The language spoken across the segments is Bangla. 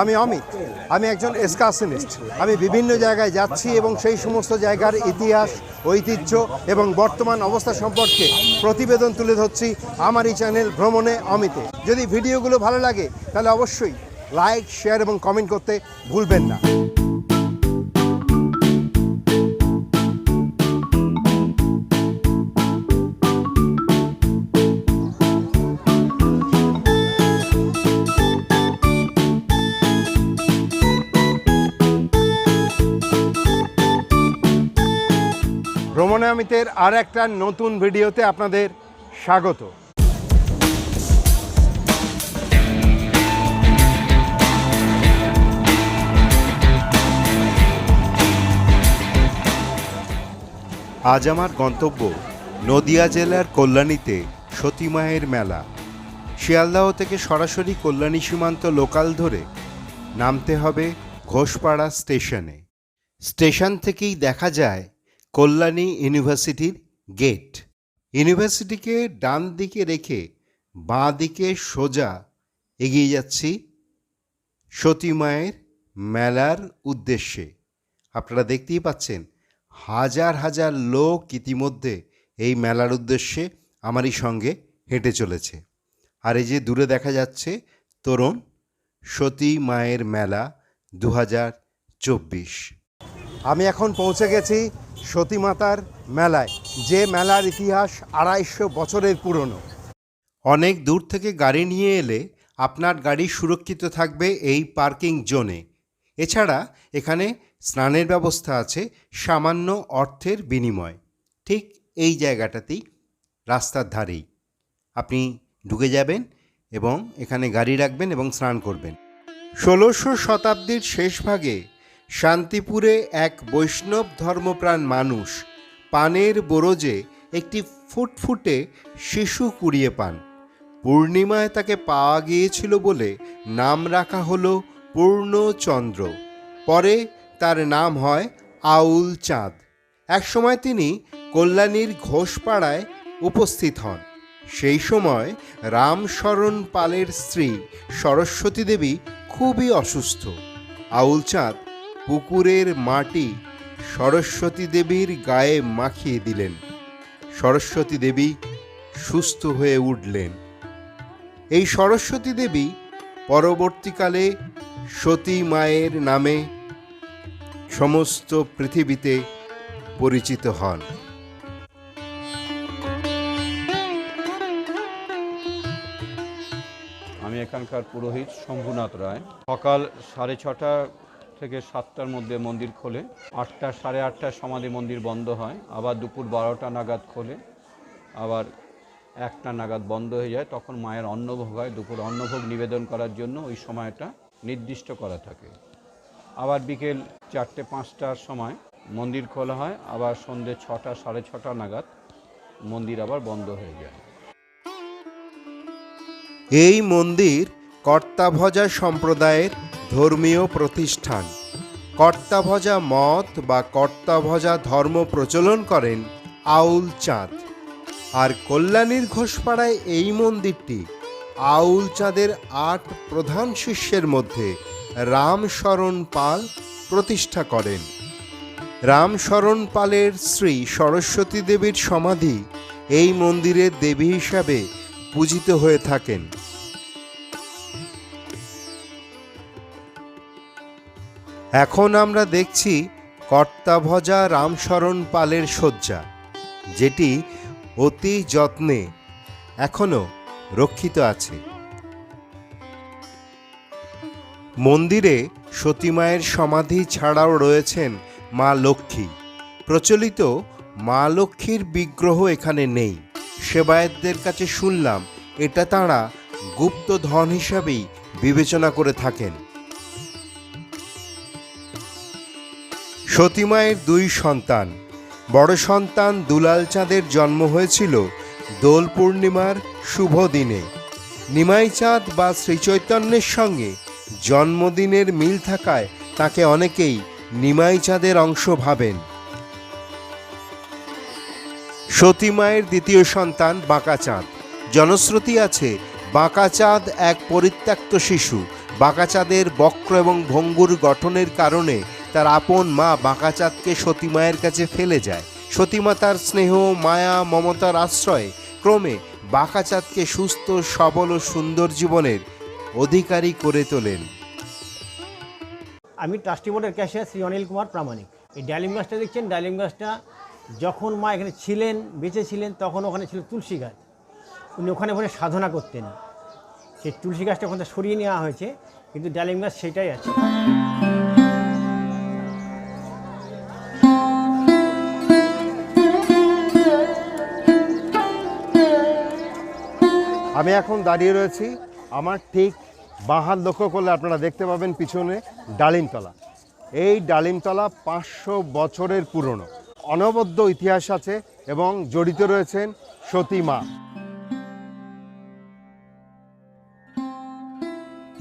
আমি অমিত। আমি একজন এসকাশনিস্ট আমি বিভিন্ন জায়গায় যাচ্ছি এবং সেই সমস্ত জায়গার ইতিহাস, ঐতিহ্য এবং বর্তমান অবস্থা সম্পর্কে প্রতিবেদন তুলে ধরছি আমার এই চ্যানেল ভ্রমণে অমিতে। যদি ভিডিওগুলো ভালো লাগে, তাহলে অবশ্যই লাইক, শেয়ার এবং কমেন্ট করতে ভুলবেন না। অমিতের আর একটা নতুন ভিডিওতে আপনাদের স্বাগত। আজ আমার গন্তব্য নদিয়া জেলার কল্যাণীতে সতীমায়ের মেলা। শিয়ালদাহ থেকে সরাসরি কল্যাণী সীমান্ত লোকাল ধরে নামতে হবে ঘোষপাড়া স্টেশনে। স্টেশন থেকেই দেখা যায় কল্যাণী ইউনিভার্সিটির গেট। ইউনিভার্সিটিকে ডান দিকে রেখে বাঁ দিকে সোজা এগিয়ে যাচ্ছি সতী মায়ের মেলার উদ্দেশ্যে। আপনারা দেখতেই পাচ্ছেন, হাজার হাজার লোক ইতিমধ্যে এই মেলার উদ্দেশ্যে আমারই সঙ্গে হেঁটে চলেছে। আর এই যে দূরে দেখা যাচ্ছে, তরুণ সতী মায়ের মেলা দু হাজার চব্বিশ। আমি এখন পৌঁছে গেছি সতী মাতার মেলায়, যে মেলার ইতিহাস আড়াইশো বছরের পুরনো। অনেক দূর থেকে গাড়ি নিয়ে এলে আপনার গাড়ি সুরক্ষিত থাকবে এই পার্কিং জোনে। এছাড়া এখানে স্নানের ব্যবস্থা আছে সামান্য অর্থের বিনিময়। ঠিক এই জায়গাটাতেই, রাস্তার ধারেই। আপনি ঢুকে যাবেন এবং এখানে গাড়ি রাখবেন এবং স্নান করবেন। ষোলোশো শতাব্দীর শেষ ভাগে শান্তিপুরে এক বৈষ্ণব ধর্মপ্রাণ মানুষ পানের বোরজে একটি ফুটফুটে শিশু কুড়িয়ে পান। পূর্ণিমায় তাকে পাওয়া গিয়েছিল বলে নাম রাখা হলো পূর্ণচন্দ্র। পরে তার নাম হয় আউল চাঁদ একসময় তিনি কল্যাণীর ঘোষপাড়ায় উপস্থিত হন। সেই সময় রামশরণ পালের স্ত্রী সরস্বতী দেবী খুবই অসুস্থ। আউল চাঁদ পুকুরের মাটি সরস্বতী দেবীর গায়ে মাখিয়ে দিলেন। সরস্বতী দেবী সুস্থ হয়ে উঠলেন। এই সরস্বতী দেবী পরবর্তীকালে সতী মায়ের নামে সমস্ত পৃথিবীতে পরিচিত হন। আমি এখানকার পুরোহিত শম্ভুনাথ রায়। সকাল সাড়ে ছটা থেকে সাতটার মধ্যে মন্দির খোলে। আটটা, সাড়ে আটটায় সমাধি মন্দির বন্ধ হয়। আবার দুপুর বারোটা নাগাদ খোলে। আবার একটা নাগাদ বন্ধ হয়ে যায়। তখন মায়ের অন্নভোগ হয়। দুপুর অন্নভোগ নিবেদন করার জন্য ওই সময়টা নির্দিষ্ট করা থাকে। আবার বিকেল চারটে, পাঁচটার সময় মন্দির খোলা হয়। আবার সন্ধে ছটা, সাড়ে ছটা নাগাদ মন্দির আবার বন্ধ হয়ে যায়। এই মন্দির কর্তাভজা সম্প্রদায়ের ধর্মীয় প্রতিষ্ঠান। কর্তাভজা মত বা কর্তাভজা ধর্ম প্রচলন করেন আউল চাঁদ। আর কল্যাণীর ঘোষপাড়ায় এই মন্দিরটি আউল চাঁদের আট প্রধান শিষ্যের মধ্যে রামশরণ পাল প্রতিষ্ঠা করেন। রামশরণ পালের শ্রী সরস্বতী দেবীর সমাধি এই মন্দিরের দেবী হিসাবে পূজিত হয়ে থাকেন। এখন আমরা দেখছি কর্তাভজা রামশরণ পালের শয্যা, যেটি অতি যত্নে এখনও রক্ষিত আছে। মন্দিরে সতীমায়ের সমাধি ছাড়াও রয়েছেন মা লক্ষ্মী। প্রচলিত মা লক্ষ্মীর বিগ্রহ এখানে নেই। সেবায়েতদের কাছে শুনলাম, এটা তাঁরা গুপ্ত ধন হিসাবেই বিবেচনা করে থাকেন। সতীমায়ের দুই সন্তান। বড় সন্তান দুলাল চাঁদের জন্ম হয়েছিল দোল পূর্ণিমার শুভ দিনে। নিমাই চাঁদ বা শ্রীচৈতন্যের সঙ্গে জন্মদিনের মিল থাকায় তাকে অনেকেই নিমাই চাঁদের অংশ ভাবেন। সতীমায়ের দ্বিতীয় সন্তান বাঁকা চাঁদ। জনশ্রুতি আছে, বাঁকা চাঁদ এক পরিত্যক্ত শিশু। বাঁকাচাঁদের বক্র এবং ভঙ্গুর গঠনের কারণে তার আপন মা বাঁকাচাঁদকে সতীমায়ের কাছে ফেলে যায়। সতীমা তার স্নেহ, মায়া, মমতার আশ্রয়ে ক্রমে বাঁকাচাঁদকে সুস্থ, সবল ও সুন্দর জীবনের অধিকারী করে তোলেন। আমি ট্রাস্টি বোর্ডের ক্যাশিয়ার শ্রী অনিল কুমার প্রামাণিক। এই ডালিম গাছটা দেখছেন? ডালিম গাছটা যখন মা এখানে ছিলেন, বেঁচে ছিলেন, তখন ওখানে ছিল তুলসী গাছ। উনি ওখানে ওখানে সাধনা করতেন। সেই তুলসী গাছটা ওখানে সরিয়ে নেওয়া হয়েছে, কিন্তু ডালিম গাছ সেটাই আছে। আমি এখন দাঁড়িয়ে রয়েছি আমার ঠিক বাঁ হাত লক্ষ্য করলে আপনারা দেখতে পাবেন পিছনে ডালিমতলা। এই ডালিমতলা পাঁচশো বছরের পুরনো। অনবদ্য ইতিহাস আছে এবং জড়িত রয়েছেন সতী মা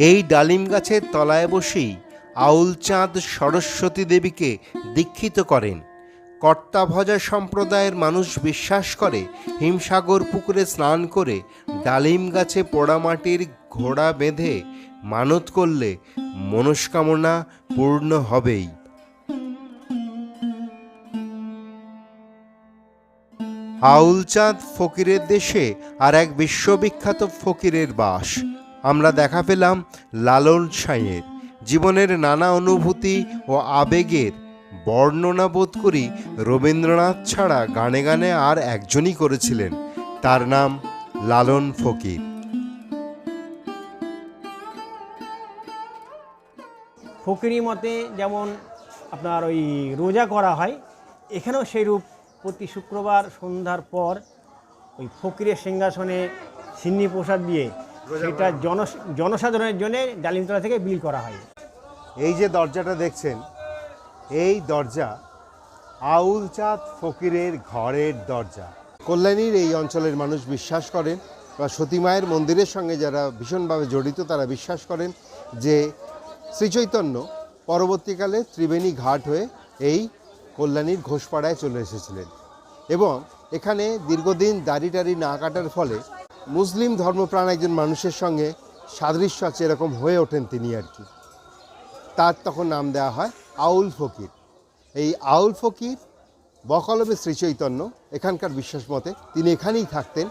এই ডালিম গাছের তলায় বসেই আউলচাঁদ সরস্বতী দেবীকে দীক্ষিত করেন। কর্তাভজা সম্প্রদায়ের মানুষ বিশ্বাস করে হিমসাগর পুকুরে স্নান করে ডালিম গাছে পোড়ামাটির ঘোড়া বেঁধে মানত করলে মনস্কামনা পূর্ণ হবেই। আউলচাঁদ ফকিরের দেশে আর এক বিশ্ববিখ্যাত ফকিরের বাস। আমরা দেখা পেলাম লালন সাঁয়ের জীবনের নানা অনুভূতি ও আবেগের বর্ণনা বোধ করি রবীন্দ্রনাথ ছাড়া গানে গানে আর একজনই করেছিলেন। তার নাম লালন ফকির। ফকিরি মতে যেমন আপনার ওই রোজা করা হয় এখানেও সেই রূপ প্রতি শুক্রবার সন্ধ্যার পর ওই ফকিরের সিংহাসনে সিন্নি প্রসাদ দিয়ে সেটা জন জনসাধারণের জন্য ডালিমতলা থেকে বিল করা হয়। এই যে দরজাটা দেখছেন এই দরজা আউলচাঁদ ফকিরের ঘরের দরজা। কল্যাণীর এই অঞ্চলের মানুষ বিশ্বাস করেন বা সতীমায়ের মন্দিরের সঙ্গে যারা ভীষণভাবে জড়িত, তারা বিশ্বাস করেন যে শ্রীচৈতন্য পরবর্তীকালে ত্রিবেণী ঘাট হয়ে এই কল্যাণীর ঘোষপাড়ায় চলে এসেছিলেন এবং এখানে দীর্ঘদিন দাড়ি টাড়ি না কাটার ফলে মুসলিম ধর্মপ্রাণ একজন মানুষের সঙ্গে সাদৃশ্য আছে এরকম হয়ে ওঠেন তিনি আর কি। তার তখন নাম দেওয়া হয় আউল ফকির। এই আউল ফকির বকলবে শ্রীচৈতন্য এখানকার বিশ্বাস মতে তিনি এখানেই থাকতেন।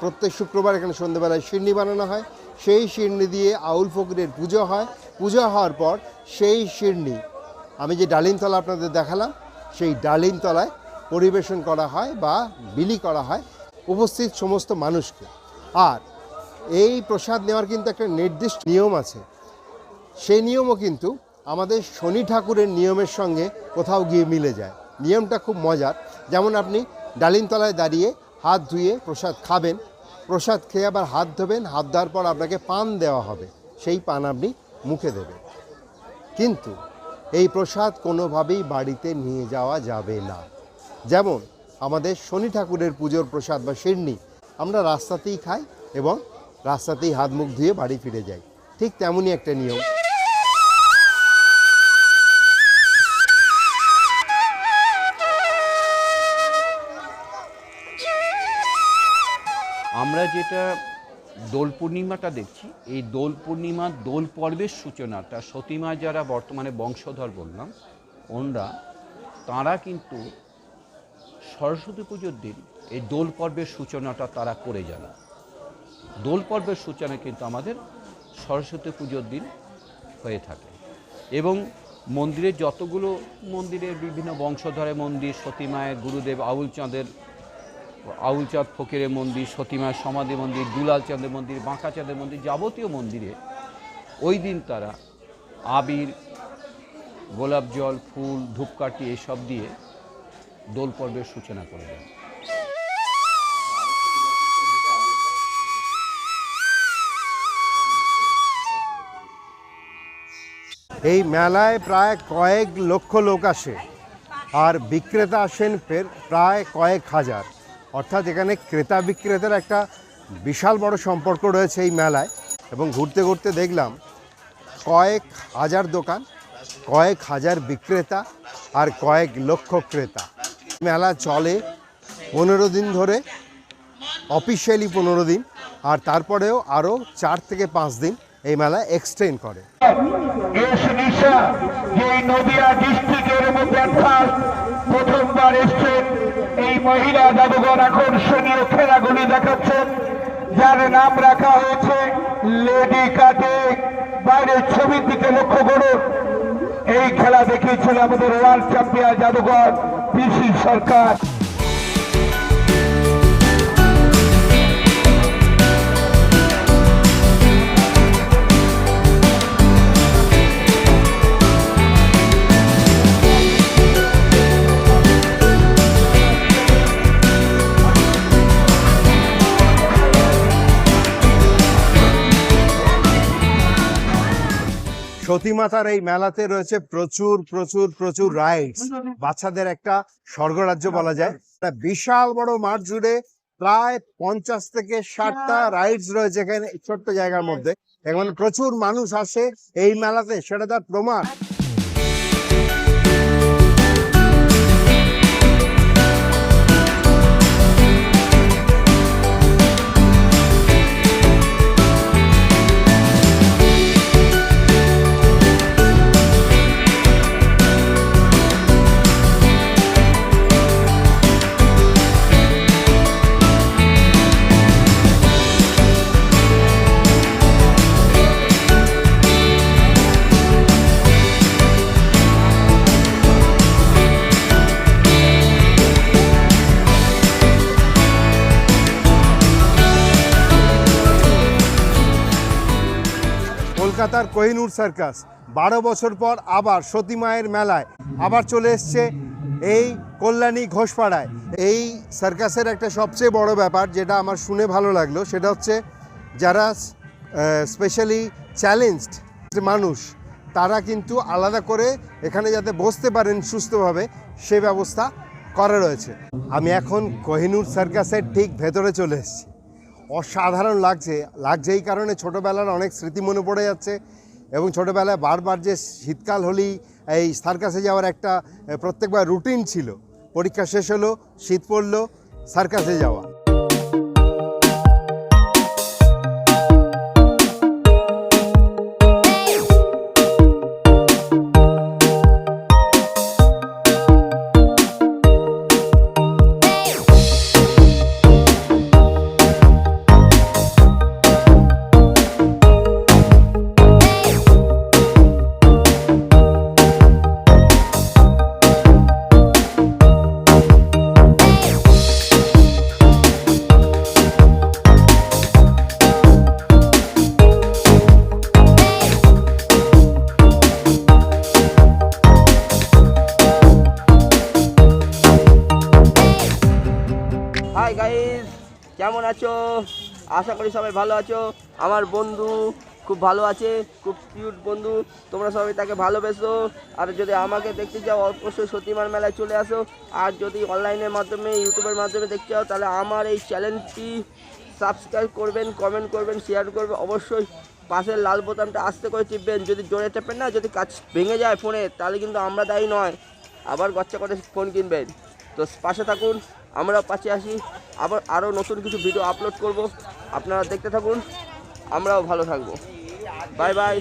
প্রত্যেক শুক্রবার এখানে সন্ধ্যেবেলায় শিরনি বানানো হয়। সেই শিরনি দিয়ে আউল ফকিরের পুজো হয়। পুজো হওয়ার পর সেই শিরনি আমি যে ডালিমতলা আপনাদের দেখালাম, সেই ডালিমতলায় পরিবেশন করা হয় বা বিলি করা হয় উপস্থিত সমস্ত মানুষকে। আর এই প্রসাদ নেওয়ার কিন্তু একটা নির্দিষ্ট নিয়ম আছে। সেই নিয়মও কিন্তু আমাদের শনি ঠাকুরের নিয়মের সঙ্গে কোথাও গিয়ে মিলে যায়। নিয়মটা খুব মজার। যেমন আপনি ডালিমতলায় দাঁড়িয়ে হাত ধুয়ে প্রসাদ খাবেন, প্রসাদ খেয়ে আবার হাত ধোবেন, হাত ধোয়ার পর আপনাকে পান দেওয়া হবে। সেই পান আপনি মুখে দেবেন। কিন্তু এই প্রসাদ কোনোভাবেই বাড়িতে নিয়ে যাওয়া যাবে না। যেমন আমাদের শনি ঠাকুরের পুজোর প্রসাদ বা শিরনি আমরা রাস্তাতেই খাই এবং রাস্তাতেই হাত মুখ ধুয়ে বাড়ি ফিরে যাই। ঠিক তেমনই একটা নিয়ম। আমরা যেটা দোল পূর্ণিমাটা দেখছি, এই দোল পূর্ণিমা দোল পর্বের সূচনাটা সতীমা যারা বর্তমানে বংশধর বললাম, ওনরা, তারা কিন্তু সরস্বতী পুজোর দিন এই দোল পর্বের সূচনাটা তারা করে যান দোল পর্বের সূচনা কিন্তু আমাদের সরস্বতী পুজোর দিন হয়ে থাকে। এবং মন্দিরের যতগুলো মন্দিরের বিভিন্ন বংশধরের মন্দির, সতীমায়ের, গুরুদেব আউল চাঁদের আউলচাঁদ ফকিরের মন্দির, সতীমার সমাধি মন্দির দুলাল চাঁদের মন্দির, বাঁকাচাঁদের মন্দির যাবতীয় মন্দিরে ওই দিন তারা আবির, গোলাপ জল, ফুল, ধূপকাঠি এসব দিয়ে দোল পর্বের সূচনা করে দেন। এই মেলায় প্রায় কয়েক লক্ষ লোক আসে আর বিক্রেতা আসেন প্রায় কয়েক হাজার। অর্থাৎ এখানে ক্রেতা বিক্রেতার একটা বিশাল বড় সম্পর্ক রয়েছে এই মেলায় এবং ঘুরতে ঘুরতে দেখলাম কয়েক হাজার দোকান, কয়েক হাজার বিক্রেতা আর কয়েক লক্ষ ক্রেতা। মেলা চলে পনেরো দিন ধরে অফিসিয়ালি পনেরো দিন, আর তারপরেও আরও চার থেকে পাঁচ দিন এই মেলা এক্সটেন্ড করে। প্রথমবার এসছেন। এই মহিলা জাদুঘর আকর্ষণীয় খেলাগুলি দেখাচ্ছেন। যার নাম রাখা হয়েছে লেডি কাটে। বাইরের ছবির দিকে লক্ষ্য করুন। এই খেলা দেখিয়েছিল আমাদের ওয়ার্ল্ড চ্যাম্পিয়ন জাদুঘর, পিসি সরকার। সতীমাতার এই মেলাতে রয়েছে প্রচুর প্রচুর প্রচুর রাইডস বাচ্চাদের একটা স্বর্গরাজ্য বলা যায়। বিশাল বড় মাঠ জুড়ে প্রায় পঞ্চাশ থেকে ষাটটা রাইডস রয়েছে এখানে ছোট্ট জায়গার মধ্যে। এখন প্রচুর মানুষ আসে এই মেলাতে সেটা তার প্রমাণ। কলকাতার কোহিনুর সার্কাস বারো বছর পর আবার সতী মায়ের মেলায়। আবার চলে এসছে এই কল্যাণী ঘোষপাড়ায়। এই সার্কাসের একটা সবচেয়ে বড় ব্যাপার যেটা আমার শুনে ভালো লাগল, সেটা হচ্ছে যারা স্পেশালি চ্যালেঞ্জড মানুষ, তারা কিন্তু আলাদা করে এখানে যাতে বসতে পারেন সুস্থভাবে, সে ব্যবস্থা করা রয়েছে। আমি এখন কোহিনুর সার্কাসের ঠিক ভেতরে চলে এসেছি। অসাধারণ লাগছে। লাগছে এই কারণে ছোটোবেলার অনেক স্মৃতি মনে পড়ে যাচ্ছে এবং ছোটোবেলায় বারবার যে শীতকাল হলেই এই সার্কাসে যাওয়ার একটা প্রত্যেকবার রুটিন ছিল। পরীক্ষা শেষ হলো, শীত পড়ল সার্কাসে যাওয়া। আছো? আশা করি সবাই ভালো আছো। আমার বন্ধু খুব ভালো আছে, খুব কিউট বন্ধু। তোমরা সবাই তাকে ভালোবেসো। আর যদি আমাকে দেখতে চাও, অবশ্যই সতীমার মেলায় চলে আসো। আর যদি অনলাইনের মাধ্যমে, ইউটিউবের মাধ্যমে দেখতে চাও, তাহলে আমার এই চ্যানেলটি সাবস্ক্রাইব করবেন কমেন্ট করবেন শেয়ার করবেন। অবশ্যই পাশের লাল বোতামটা আস্তে করে টিপবেন। যদি জোরে টেপেন না, যদি কাজ ভেঙে যায় ফোনে, তাহলে কিন্তু আমরা দায়ী নয়। আবার গচ্চা করে ফোন কিনবেন। তো পাশে থাকুন আমরা পাশে আসি। আবার আরও নতুন কিছু ভিডিও আপলোড করব। আপনারা দেখতে থাকুন, আমরাও ভালো থাকব। Bye bye